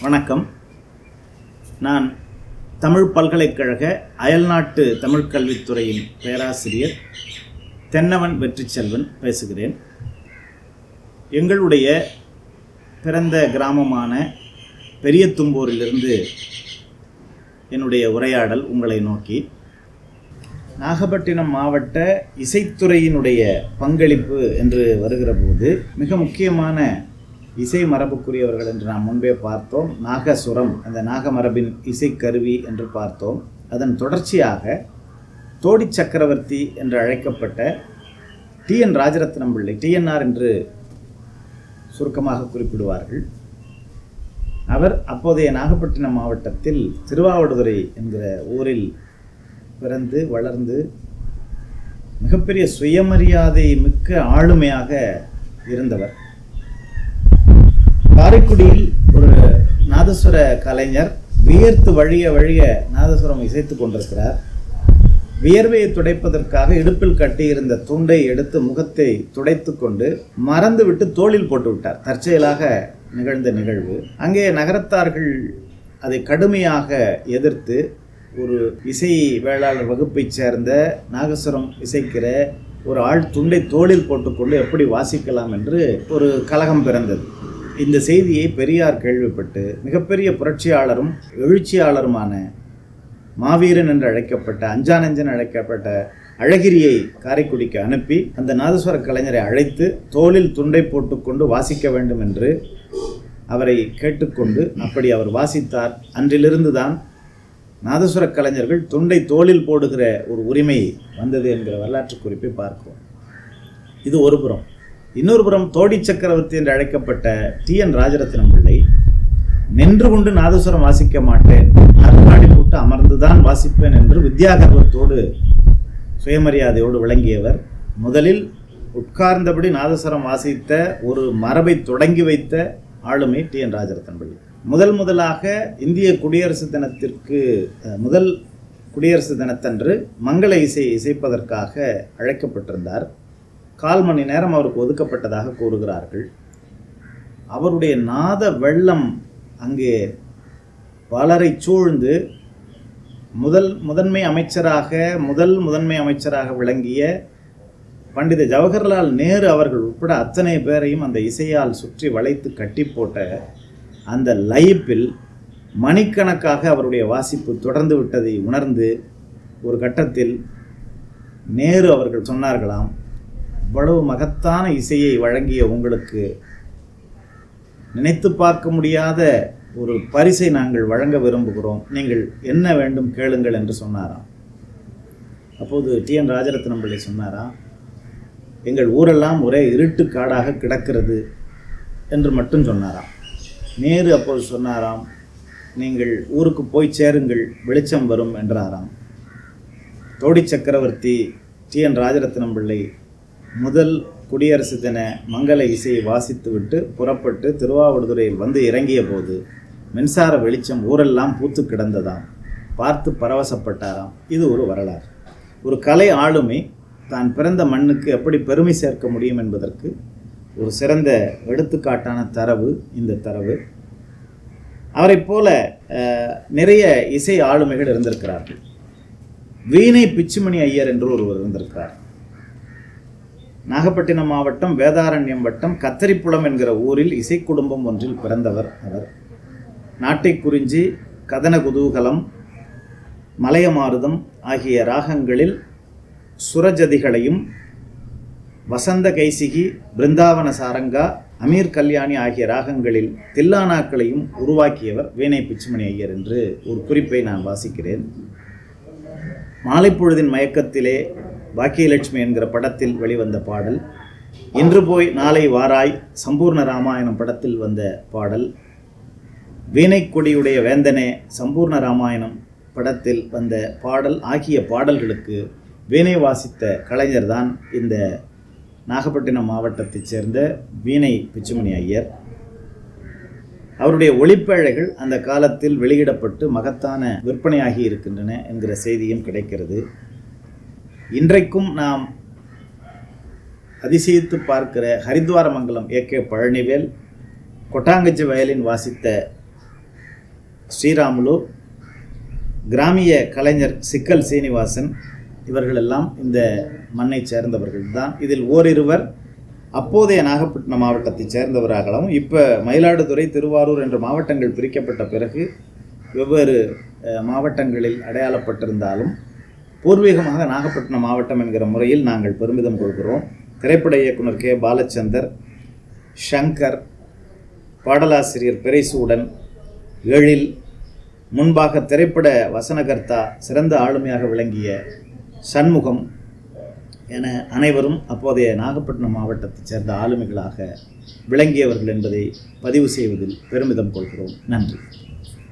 வணக்கம். நான் தமிழ் பல்கலைக்கழக அயல்நாட்டு தமிழ் கல்வித்துறையின் பேராசிரியர் தென்னவன் வெற்றிச்செல்வன் பேசுகிறேன். எங்களுடைய பிறந்த கிராமமான பெரியதும்பூரிலிருந்து என்னுடைய உரையாடல் உங்களை நோக்கி. நாகப்பட்டினம் மாவட்ட இசைத்துறையினுடைய பங்களிப்பு என்று வருகிற போது மிக முக்கியமான இசை மரபுக்குரியவர்கள் என்று நாம் முன்பே பார்த்தோம். நாகசுரம் அந்த நாகமரபின் இசைக்கருவி என்று பார்த்தோம். அதன் தொடர்ச்சியாக தோடி சக்கரவர்த்தி என்று அழைக்கப்பட்ட டி என் ராஜரத்னம் பிள்ளை டிஎன்ஆர் என்று சுருக்கமாக குறிப்பிடுவார்கள். அவர் அப்போதைய நாகப்பட்டினம் மாவட்டத்தில் திருவாவடுதுறை என்கிற ஊரில் பிறந்து வளர்ந்து மிகப்பெரிய சுயமரியாதை மிக்க ஆளுமையாக இருந்தவர். காரைக்குடியில் ஒரு நாதஸ்வர கலைஞர் வியர்த்து வழிய வழிய நாதஸ்வரம் இசைத்து கொண்டிருக்கிறார். வியர்வையை துடைப்பதற்காக இடுப்பில் கட்டியிருந்த துண்டை எடுத்து முகத்தை துடைத்து கொண்டு மறந்துவிட்டு தோளில் போட்டு விட்டார். தற்செயலாக நிகழ்ந்த நிகழ்வு. அங்கே நகரத்தார்கள் அதை கடுமையாக எதிர்த்து ஒரு இசை வேளாளர் வகுப்பைச் சேர்ந்த நாகஸ்வரம் இசைக்கிற ஒரு ஆள் துண்டை தோளில் போட்டுக்கொண்டு எப்படி வாசிக்கலாம் என்று ஒரு கலகம் பிறந்தது. இந்த செய்தியை பெரியார் கேள்விப்பட்டு மிகப்பெரிய புரட்சியாளரும் எழுச்சியாளருமான மாவீரன் என்று அழைக்கப்பட்ட அஞ்சானஞ்சன் அழைக்கப்பட்ட அழகிரியை காரைக்குடிக்கு அனுப்பி அந்த நாதஸ்வர கலைஞரை அழைத்து தோளில் துண்டை போட்டுக்கொண்டு வாசிக்க வேண்டும் என்று அவரை கேட்டுக்கொண்டு அப்படி அவர் வாசித்தார். அன்றிலிருந்து தான் நாதஸ்வர கலைஞர்கள் துண்டை தோளில் போடுகிற ஒரு உரிமை வந்தது என்கிற வரலாற்று குறிப்பை பார்க்கிறோம். இது ஒரு புறம். இன்னொரு புறம் தோடி சக்கரவர்த்தி என்று அழைக்கப்பட்ட டி என் ராஜரத்னம் பிள்ளை நின்று கொண்டு நாதஸ்வரம் வாசிக்க மாட்டேன். நாற்காலி போட்டு அமர்ந்துதான் வாசிப்பேன் என்று வித்யாகர்வத்தோடு சுயமரியாதையோடு விளங்கியவர். முதலில் உட்கார்ந்தபடி நாதஸ்வரம் வாசித்த ஒரு மரபை தொடங்கி வைத்த ஆளுமை டி என் ராஜரத்னம் பிள்ளை. முதல் முதலாக இந்திய குடியரசு தினத்திற்கு முதல் குடியரசு தினத்தன்று மங்கள இசை இசைப்பதற்காக அழைக்கப்பட்டிருந்தார். கால் மணி நேரம் அவருக்கு ஒதுக்கப்பட்டதாக கூறுகிறார்கள். அவருடைய நாத வெள்ளம் அங்கே பலரை சூழ்ந்து முதல் முதன்மை அமைச்சராக முதல் முதன்மை அமைச்சராக விளங்கிய பண்டித ஜவஹர்லால் நேரு அவர்கள் உட்பட அத்தனை பேரையும் அந்த இசையால் சுற்றி வளைத்து கட்டி போட்ட அந்த லைப்பில் மணிக்கணக்காக அவருடைய வாசிப்பு தொடர்ந்து விட்டதை உணர்ந்து ஒரு கட்டத்தில் நேரு அவர்கள் சொன்னார்களாம் இவ்வளவு மகத்தான இசையை வழங்கிய உங்களுக்கு நினைத்து பார்க்க முடியாத ஒரு பரிசை நாங்கள் வழங்க விரும்புகிறோம். நீங்கள் என்ன வேண்டும் கேளுங்கள் என்று சொன்னாராம். அப்போது டி. என். ராஜரத்னம் பிள்ளை சொன்னாராம் எங்கள் ஊரெல்லாம் ஒரே இருட்டு காடாக கிடக்கிறது என்று மட்டும் சொன்னாராம். நேரு அப்போது சொன்னாராம் நீங்கள் ஊருக்கு போய் சேருங்கள் வெளிச்சம் வரும் என்றாராம். தோடி சக்கரவர்த்தி டி. என். ராஜரத்னம் பிள்ளை முதல் குடியரசு தின மங்கள இசையை வாசித்துவிட்டு புறப்பட்டு திருவாவடுதுறையில் வந்து இறங்கிய போது மின்சார வெளிச்சம் ஊரெல்லாம் பூத்து கிடந்ததாம். பார்த்து பரவசப்பட்டாராம். இது ஒரு வரலாறு. ஒரு கலை ஆளுமை தான் பிறந்த மண்ணுக்கு எப்படி பெருமை சேர்க்க முடியும் என்பதற்கு ஒரு சிறந்த எடுத்துக்காட்டான தரவு இந்த தரவு. அவரைப் போல நிறைய இசை ஆளுமைகள் இருந்திருக்கிறார்கள். வீணை பிச்சுமணி ஐயர் என்று ஒருவர் இருந்திருக்கிறார். நாகப்பட்டினம் மாவட்டம் வேதாரண்யம் வட்டம் கத்தரிப்புலம் என்கிற ஊரில் இசை குடும்பம் ஒன்றில் பிறந்தவர் அவர். நாட்டை குறிஞ்சி கதன குதூகலம் மலையமாருதம் ஆகிய ராகங்களில் சுரஜதிகளையும் வசந்த கைசிகி பிருந்தாவன சாரங்கா அமீர் கல்யாணி ஆகிய ராகங்களில் தில்லானாக்களையும் உருவாக்கியவர் வீணை பிச்சுமணி ஐயர் என்று ஒரு குறிப்பை நான் வாசிக்கிறேன். மாலைப்பொழுதின் மயக்கத்திலே பாக்கியலட்சுமி என்கிற படத்தில் வெளிவந்த பாடல். இன்று போய் நாளை வாராய் சம்பூர்ண ராமாயணம் படத்தில் வந்த பாடல். வீணைக்கொடியுடைய வேந்தனே சம்பூர்ண ராமாயணம் படத்தில் வந்த பாடல் ஆகிய பாடல்களுக்கு வீணை வாசித்த கலைஞர்தான் இந்த நாகப்பட்டினம் மாவட்டத்தைச் சேர்ந்த வீணை பிச்சுமணி ஐயர். அவருடைய ஒளிப்பேழைகள் அந்த காலத்தில் வெளியிடப்பட்டு மகத்தான விற்பனையாகி இருக்கின்றன என்கிற செய்தியும் கிடைக்கிறது. இன்றைக்கும் நாம் அதிசயித்து பார்க்கிற ஹரித்வாரமங்கலம் ஏ கே பழனிவேல் கொட்டாங்கச்சி வயலின் வாசித்த ஸ்ரீராமுலு கிராமிய கலைஞர் சிக்கல் சீனிவாசன் இவர்களெல்லாம் இந்த மண்ணை சேர்ந்தவர்கள் தான் இதில் ஓரிருவர் அப்போதைய நாகப்பட்டினம் மாவட்டத்தைச் சேர்ந்தவராகவும் இப்போ மயிலாடுதுறை திருவாரூர் என்ற மாவட்டங்கள் பிரிக்கப்பட்ட பிறகு வெவ்வேறு மாவட்டங்களில் அடையாளப்பட்டிருந்தாலும் பூர்வீகமாக நாகப்பட்டினம் மாவட்டம் என்கிற முறையில் நாங்கள் பெருமிதம் கொள்கிறோம். திரைப்பட இயக்குனர் கே. பாலச்சந்தர் ஷங்கர் பாடலாசிரியர் பெரைசூடன் எழில் முன்பாக திரைப்பட வசனகர்த்தா சிறந்த ஆளுமையாக விளங்கிய சண்முகம் என அனைவரும் அப்போதைய நாகப்பட்டினம் மாவட்டத்தைச் சேர்ந்த ஆளுமைகளாக விளங்கியவர்கள் என்பதை பதிவு செய்வதில் பெருமிதம் கொள்கிறோம். நன்றி.